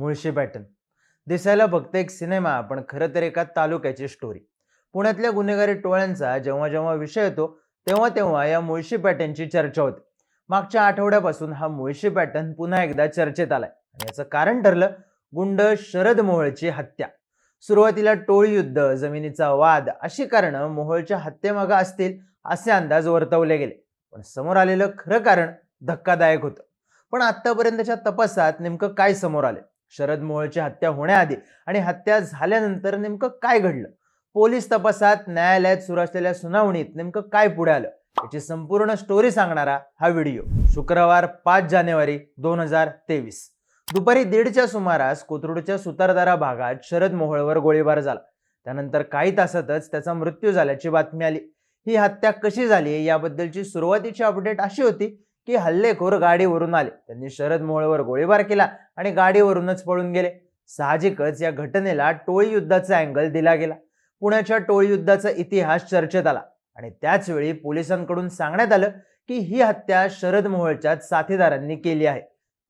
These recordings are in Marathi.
मुळशी पॅटर्न दिसायला फक्त एक सिनेमा पण खरं तर एका तालुक्याची स्टोरी पुण्यातल्या गुन्हेगारी टोळ्यांचा जेव्हा जेव्हा विषय येतो तेव्हा तेव्हा या मुळशी पॅटर्नची चर्चा होते. मागच्या आठवड्यापासून हा मुळशी पॅटर्न पुन्हा एकदा चर्चेत आलाय. आणि याचं कारण ठरलं गुंड शरद मोहोळची हत्या. सुरुवातीला टोळी युद्ध जमिनीचा वाद अशी कारणं मोहोळच्या हत्येमागं असतील असे अंदाज वर्तवले गेले. पण समोर आलेलं खरं कारण धक्कादायक होतं. पण आतापर्यंतच्या तपासात नेमकं काय समोर आले शरद मोहोळची हत्या होण्याआधी आणि हत्या झाल्यानंतर नेमकं काय घडलं? पोलीस तपासात न्यायालयात सुरू असलेल्या सुनावणीत नेमकं काय पुढे आलं? याची संपूर्ण स्टोरी सांगणारा हा व्हिडिओ शुक्रवार पाच जानेवारी दोन हजार तेवीस. दुपारी दीडच्या सुमारास कोथरूडच्या सुतारदारा भागात शरद मोहोळवर गोळीबार झाला. त्यानंतर काही तासातच त्याचा मृत्यू झाल्याची बातमी आली. ही हत्या कशी झाली याबद्दलची सुरुवातीची अपडेट अशी होती की हल्लेखोर गाडीवरून आले. त्यांनी शरद मोहोळवर गोळीबार केला आणि गाडीवरूनच पळून गेले. साहजिकच या घटनेला टोळी युद्धाचा अँगल दिला गेला. पुण्याच्या टोळी युद्धाचा इतिहास चर्चेत आला आणि त्याचवेळी पोलिसांकडून सांगण्यात आलं की ही हत्या शरद मोहोळच्या साथीदारांनी केली आहे.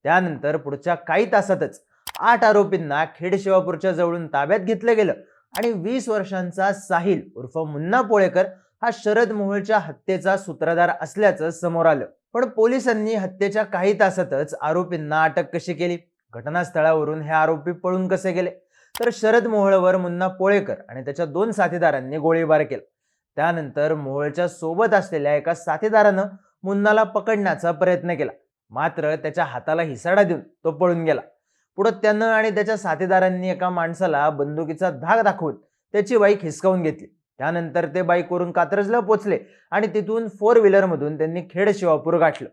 त्यानंतर पुढच्या काही तासातच आठ आरोपींना खेड शिवापूरच्या जवळून ताब्यात घेतलं गेलं आणि वीस वर्षांचा साहिल उर्फ मुन्ना पोळेकर हा शरद मोहोळच्या हत्येचा सूत्रधार असल्याचं समोर आलं. पण पोलिसांनी हत्येच्या काही तासातच आरोपींना अटक कशी केली? घटनास्थळावरून हे आरोपी पळून कसे गेले? तर शरद मोहळवर मुन्ना पोळेकर आणि त्याच्या दोन साथीदारांनी गोळीबार केला. त्यानंतर मोहळच्या सोबत असलेल्या एका साथीदारानं मुन्नाला पकडण्याचा प्रयत्न केला. मात्र त्याच्या हाताला हिसाडा देऊन तो पळून गेला. पुढं त्यानं आणि त्याच्या साथीदारांनी एका माणसाला बंदुकीचा धाक दाखवून त्याची बाईक हिसकावून घेतली. त्यानंतर ते बाईकवरून कात्रजला पोचले आणि तिथून फोर व्हीलरमधून त्यांनी खेड शिवापूर गाठलं.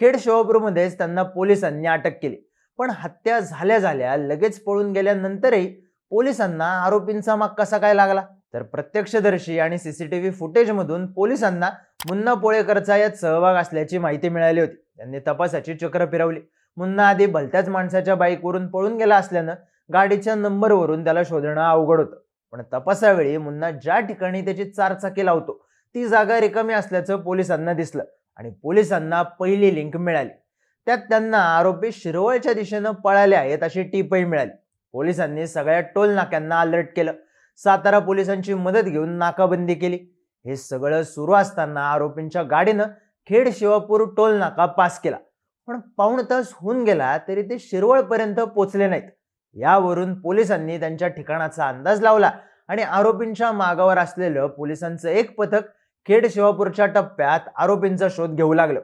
खेड शिवापूरमध्येच त्यांना पोलिसांनी अटक केली. पण हत्या झाल्या झाल्या लगेच पळून गेल्यानंतरही पोलिसांना आरोपींचा माग कसा काय लागला? तर प्रत्यक्षदर्शी आणि सीसीटीव्ही फुटेजमधून पोलिसांना मुन्ना पोळेकरचा यात सहभाग असल्याची माहिती मिळाली होती. त्यांनी तपासाची चक्र फिरवली. मुन्ना आधी भलत्याच माणसाच्या बाईकवरून पळून गेला असल्यानं गाडीच्या नंबरवरून त्याला शोधणं अवघड होतं. पण तपासावेळी मुन्ना ज्या ठिकाणी त्याची चारचाकी लावतो ती जागा रिकामी असल्याचं पोलिसांना दिसलं आणि पोलिसांना पहिली लिंक मिळाली. त्यात त्यांना आरोपी शिरवळच्या दिशेनं पळाले आहेत अशी टीपही मिळाली. पोलिसांनी सगळ्या टोल नाक्यांना अलर्ट केलं. सातारा पोलिसांची मदत घेऊन नाकाबंदी केली. हे सगळं सुरू असताना आरोपींच्या गाडीनं खेड शिवापूर टोल नाका पास केला. पण पाऊण तास होऊन गेला तरी ते शिरवळपर्यंत पोचले नाहीत. यावरून पोलिसांनी त्यांच्या ठिकाणाचा अंदाज लावला आणि आरोपींच्या मागावर असलेलं पोलिसांचं एक पथक खेड शिवापूरच्या टप्प्यात आरोपींचा शोध घेऊ लागलं.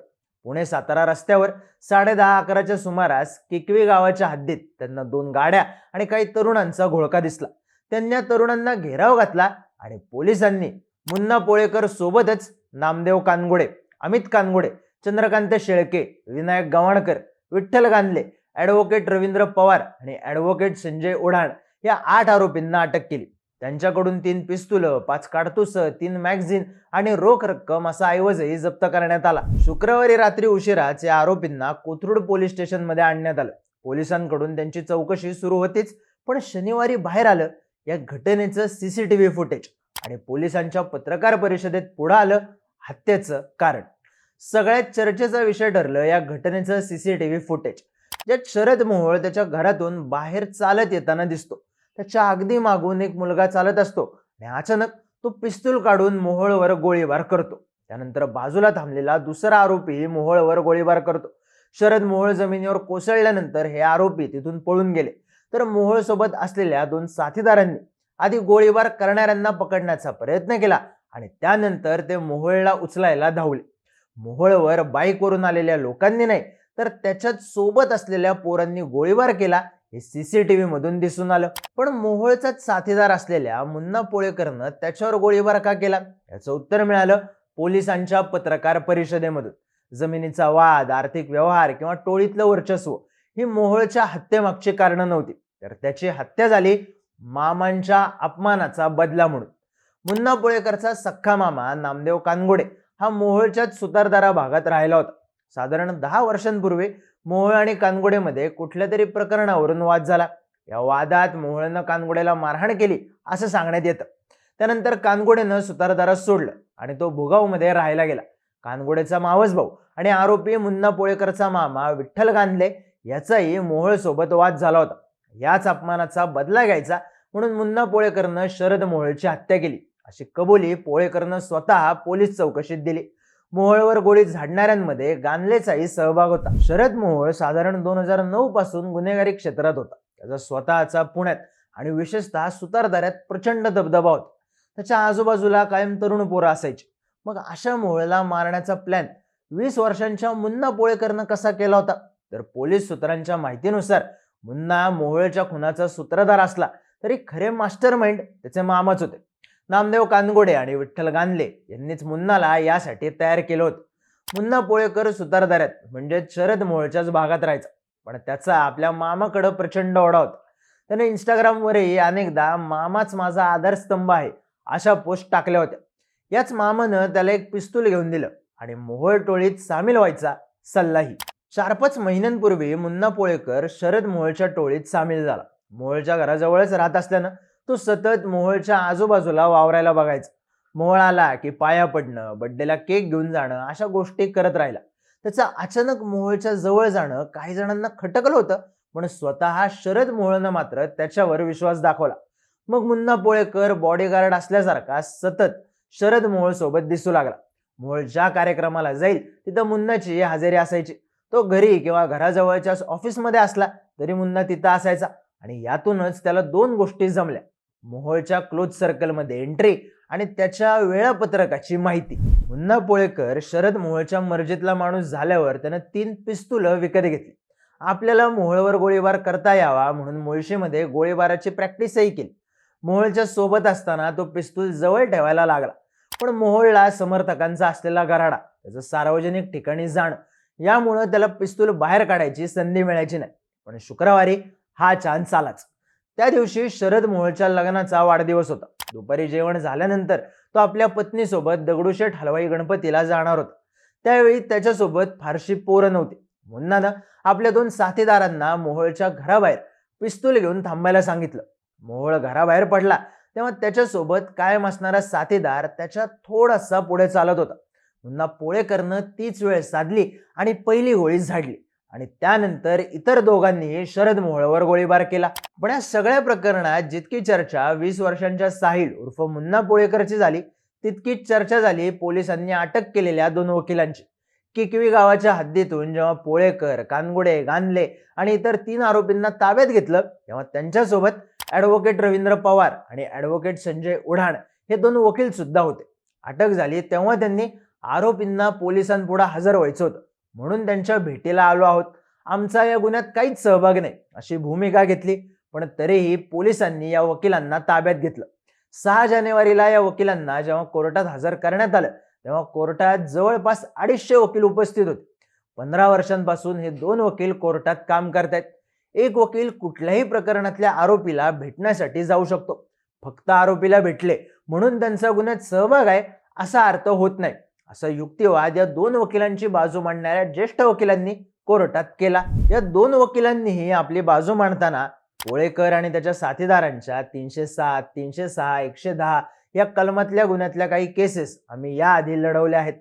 पुणे सातारा रस्त्यावर साडे दहा अकराच्या सुमारास किकवी गावाच्या हद्दीत त्यांना दोन गाड्या आणि काही तरुणांचा घोळका दिसला. त्यांनी तरुणांना घेराव घातला आणि पोलिसांनी मुन्ना पोळेकर सोबतच नामदेव कानगोडे अमित कानगोडे चंद्रकांत शेळके विनायक गव्हाणकर विठ्ठल गांधले ॲडव्होकेट रवींद्र पवार आणि ॲडव्होकेट संजय ओढाण या आठ आरोपींना अटक केली. त्यांच्याकडून तीन पिस्तुलं पाच काडतुस तीन मॅगझिन आणि रोख रक्कम असा ऐवजही जप्त करण्यात आला. शुक्रवारी रात्री उशिराच या आरोपींना कोथरूड पोलीस स्टेशनमध्ये आणण्यात आलं. पोलिसांकडून त्यांची चौकशी सुरू होतीच पण शनिवारी बाहेर आलं. या घटनेचं सीसीटीव्ही फुटेज आणि पोलिसांच्या पत्रकार परिषदेत पुढं आलं हत्येचं कारण. सगळ्यात चर्चेचा विषय ठरलं या घटनेचं सीसीटीव्ही फुटेज. ज्यात शरद मोहोळ त्याच्या घरातून बाहेर चालत येताना दिसतो. त्याच्या अगदी मागून एक मुलगा चालत असतो आणि अचानक तो पिस्तूल काढून मोहोळवर गोळीबार करतो. त्यानंतर बाजूला थांबलेला दुसरा आरोपी मोहोळवर गोळीबार करतो. शरद मोहोळ जमिनीवर कोसळल्यानंतर हे आरोपी तिथून पळून गेले. तर मोहोळ सोबत असलेल्या दोन साथीदारांनी आधी गोळीबार करणाऱ्यांना पकडण्याचा प्रयत्न केला आणि त्यानंतर ते मोहोळला उचलायला धावले. मोहोळवर बाईकवरून आलेल्या लोकांनी नाही तर त्याच्यात सोबत असलेल्या पोरांनी गोळीबार केला हे सीसीटीव्ही मधून दिसून आलं. पण मोहोळचाच साथीदार असलेल्या मुन्ना पोळेकरनं त्याच्यावर गोळीबार का केला? याचं उत्तर मिळालं पोलिसांच्या पत्रकार परिषदेमधून. जमिनीचा वाद आर्थिक व्यवहार किंवा टोळीतलं वर्चस्व ही मोहोळच्या हत्येमागची कारणं नव्हती. तर त्याची हत्या झाली मामांच्या अपमानाचा बदला म्हणून. मुन्ना पोळेकरचा सख्खा मामा नामदेव कानगोडे हा मोहोळच्याच सुतारदारा भागात राहिला होता. साधारण दहा वर्षांपूर्वी मोहोळ आणि कानगोडेमध्ये कुठल्या तरी प्रकरणावरून वाद झाला. या वादात मोहोळनं कानगोडेला मारहाण केली असं सांगण्यात येतं. त्यानंतर कानगोडेनं सुतारदारास सोडलं आणि तो भुगावमध्ये राहायला गेला. कानगोडेचा मावस भाऊ आणि आरोपी मुन्ना पोळेकरचा मामा विठ्ठल गांधले याचाही मोहोळ सोबत वाद झाला होता. याच अपमानाचा बदला घ्यायचा म्हणून मुन्ना पोळेकरनं शरद मोहोळची हत्या केली. अशी कबुली पोळेकरनं स्वतः पोलीस चौकशीत दिली. मोहोळवर गोळी झाडणाऱ्यांमध्ये गानलेचाही सहभाग होता. शरद मोहोळ साधारण दोन हजार नऊ पासून गुन्हेगारी क्षेत्रात होता. त्याचा स्वतःचा पुण्यात आणि विशेषतः सुतारदाऱ्यात प्रचंड दबदबा होता. त्याच्या आजूबाजूला कायम तरुण पोरं असायची. मग अशा मोहळला मारण्याचा प्लॅन वीस वर्षांच्या मुन्ना पोळेकरनं कसा केला होता? तर पोलीस सूत्रांच्या माहितीनुसार मुन्ना मोहोळच्या खुनाचा सूत्रधार असला तरी खरे मास्टर माइंड त्याचे मामाच होते. नामदेव कानगोडे आणि विठ्ठल गांधले यांनीच मुन्नाला यासाठी तयार केलं होतं. मुन्ना पोळेकर सुतारदाऱ्यात म्हणजे शरद मोळच्याच भागात राहायचा. पण त्याचा आपल्या मामाकडं प्रचंड ओढा होता. त्याने इंस्टाग्रामवरही अनेकदा मामाच माझा आधारस्तंभ आहे अशा पोस्ट टाकल्या होत्या. याच मामानं त्याला एक पिस्तूल घेऊन दिलं आणि मोहोळ टोळीत सामील व्हायचा सल्लाही. चार पाच महिन्यांपूर्वी मुन्ना पोळेकर शरद मोहोळच्या टोळीत सामील झाला. मोहोळच्या घराजवळच राहत असल्यानं तो सतत मोहळच्या आजूबाजूला वावरायला बघायचा. मोहळ आला की पाया पडणं बड्डेला केक घेऊन जाणं अशा गोष्टी करत राहिला. त्याचं अचानक मोहळच्या जवळ जाणं काही जणांना खटकलं होतं पण स्वतः शरद मोहळनं मात्र त्याच्यावर विश्वास दाखवला. मग मुन्ना पोळेकर बॉडीगार्ड असल्यासारखा सतत शरद मोहोळ सोबत दिसू लागला. मोहोळ ज्या कार्यक्रमाला जाईल तिथं मुन्नाची हजेरी असायची. तो घरी किंवा घराजवळच्या ऑफिसमध्ये असला तरी मुन्ना तिथं असायचा. आणि यातूनच त्याला दोन गोष्टी जमल्या. मोहोळच्या क्लोज सर्कलमध्ये एंट्री आणि त्याच्या वेळापत्रकाची माहिती. मुन्ना पोळेकर शरद मोहोळच्या मर्जीतला माणूस झाल्यावर त्यानं तीन पिस्तुलं विकत घेतली. आपल्याला मोहोळवर गोळीबार करता यावा म्हणून मुळशीमध्ये गोळीबाराची प्रॅक्टिसही केली. मोहोळच्या सोबत असताना तो पिस्तूल जवळ ठेवायला लागला. पण मोहोळला समर्थकांचा असलेला गराडा त्याचं सार्वजनिक ठिकाणी जाणं यामुळं त्याला पिस्तूल बाहेर काढायची संधी मिळायची नाही. पण शुक्रवारी हा चान्स आलाच. त्या दिवशी शरद मोहोळच्या लग्नाचा वाढदिवस होता. दुपारी जेवण झाल्यानंतर तो आपल्या पत्नीसोबत दगडूशेठ हलवाई गणपतीला जाणार होता. त्यावेळी त्याच्यासोबत फारशी पोरं नव्हती. मुन्नानं आपल्या दोन साथीदारांना मोहोळच्या घराबाहेर पिस्तूल घेऊन थांबायला सांगितलं. मोहोळ घराबाहेर पडला तेव्हा त्याच्यासोबत कायम असणारा साथीदार त्याच्या थोडासा पुढे चालत होता. मुन्ना पोळेकरनं तीच वेळ साधली आणि पहिली गोळी झाडली. आणि त्यानंतर इतर दोघांनीही शरद मोहळवर गोळीबार केला. पण या सगळ्या प्रकरणात जितकी चर्चा वीस वर्षांच्या साहिल उर्फ मुन्ना पोळेकरची झाली तितकीच चर्चा झाली पोलिसांनी अटक केलेल्या दोन वकिलांची. किकवी गावाच्या हद्दीतून जेव्हा पोळेकर कानगुडे गांधले आणि इतर तीन आरोपींना ताब्यात घेतलं तेव्हा त्यांच्यासोबत ॲडव्होकेट रवींद्र पवार आणि ॲडव्होकेट संजय उढाण हे दोन वकील सुद्धा होते. अटक झाली तेव्हा त्यांनी आरोपींना पोलिसांपुढे हजर व्हायचं होतं. म्हणून त्यांच्या भेटीला आलो आहोत. आमचा या गुन्ह्यात काहीच सहभाग नाही अशी भूमिका घेतली पण तरीही पोलिसांनी या वकिलांना ताब्यात घेतलं. सहा जानेवारीला या वकिलांना जेव्हा कोर्टात हजर करण्यात आलं तेव्हा कोर्टात जवळपास अडीचशे वकील उपस्थित होते. पंधरा वर्षांपासून हे दोन वकील कोर्टात काम करतायत. एक वकील कुठल्याही प्रकरणातल्या आरोपीला भेटण्यासाठी जाऊ शकतो. फक्त आरोपीला भेटले म्हणून त्यांचा गुन्ह्यात सहभाग आहे असा अर्थ होत नाही. असा युक्तिवाद या दोन वकिलांची बाजू मांडणाऱ्या ज्येष्ठ वकिलांनी कोर्टात केला. या दोन वकिलांनीही आपली बाजू मांडताना पोळेकर आणि त्याच्या साथीदारांच्या तीनशे सात तीनशे सहा एकशे दहा या कलमातल्या गुन्ह्यातल्या काही केसेस आम्ही याआधी लढवल्या आहेत.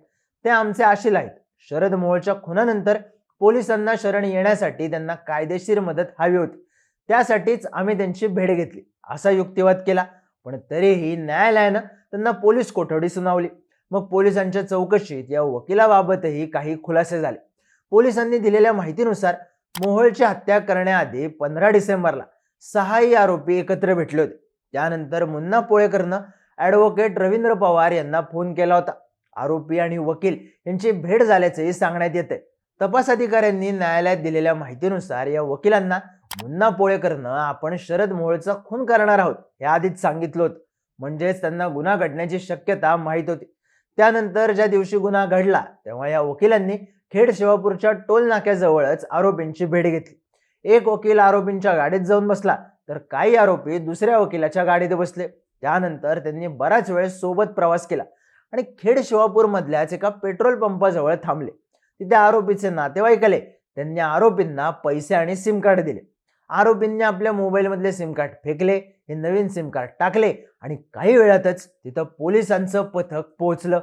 ते आमचे आशील आहेत. शरद मोहोळच्या खुनानंतर पोलिसांना शरण येण्यासाठी त्यांना कायदेशीर मदत हवी होती. त्यासाठीच आम्ही त्यांची भेट घेतली. असा युक्तिवाद केला. पण तरीही न्यायालयानं त्यांना पोलीस कोठडी सुनावली. मग पोलिसांच्या चौकशीत या वकिलाबाबतही काही खुलासे झाले. पोलिसांनी दिलेल्या माहितीनुसार मोहोळची हत्या करण्याआधी पंधरा डिसेंबरला सहाही आरोपी एकत्र भेटले होते. त्यानंतर मुन्ना पोळेकरनं ॲडव्होकेट रवींद्र पवार यांना फोन केला होता. आरोपी आणि वकील यांची भेट झाल्याचंही सांगण्यात येते तपास अधिकाऱ्यांनी न्यायालयात दिलेल्या माहितीनुसार या वकिलांना मुन्ना पोळेकरनं आपण शरद मोहोळचा खून करणार आहोत हे आधीच सांगितलं होतं. म्हणजेच त्यांना गुन्हा घडण्याची शक्यता माहीत होती. त्यानंतर ज्या दिवशी गुन्हा घडला तेव्हा या वकिलांनी खेड शिवापूरच्या टोल नाक्याजवळच आरोपींची भेट घेतली. एक वकील आरोपींच्या गाडीत जाऊन बसला तर काही आरोपी दुसऱ्या वकिलाच्या गाडीत बसले. त्यानंतर त्यांनी बराच वेळ सोबत प्रवास केला आणि खेड शिवापूर मधल्याच एका पेट्रोल पंपाजवळ थांबले. तिथे आरोपीचे नातेवाईक आले. त्यांनी आरोपींना पैसे आणि सिम कार्ड दिले. आरोपींनी आपल्या मोबाईलमधले सिम कार्ड फेकले. हे नवीन सिम कार्ड टाकले आणि काही वेळातच तिथं पोलिसांचं पथक पोहोचलं.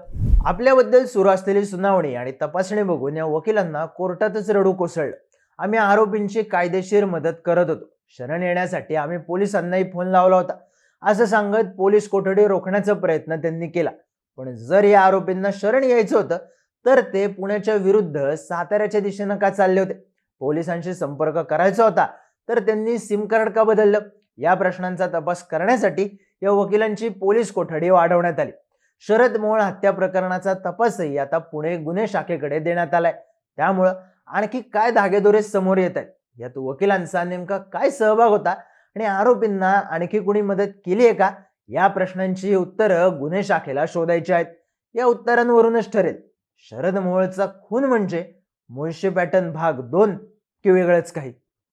आपल्याबद्दल सुरू असलेली सुनावणी आणि तपासणी बघून या वकिलांना कोर्टातच रडू कोसळलं. आम्ही आरोपींची कायदेशीर मदत करत होतो. शरण येण्यासाठी आम्ही पोलिसांनाही फोन लावला होता. असं सांगत पोलीस कोठडी रोखण्याचा प्रयत्न त्यांनी केला. पण जर या आरोपींना शरण यायचं होतं तर ते पुण्याच्या विरुद्ध साताऱ्याच्या दिशेनं का चालले होते? पोलिसांशी संपर्क करायचा होता तर त्यांनी सिम कार्ड का बदललं? या प्रश्नांचा तपास करण्यासाठी या वकिलांची पोलीस कोठडी वाढवण्यात आली. शरद मोहोळ हत्या प्रकरणाचा तपासही आता पुणे गुन्हे शाखेकडे देण्यात आलाय. त्यामुळं आणखी काय धागेदोरे समोर येत आहेत? यात वकिलांचा नेमका काय सहभाग होता? आणि आरोपींना आणखी कुणी मदत केली आहे का? या प्रश्नांची उत्तरं गुन्हे शाखेला शोधायची आहेत. या उत्तरांवरूनच ठरेल. शरद मोहोळचा खून म्हणजे मुळशी पॅटर्न भाग दोन की वेगळंच काही.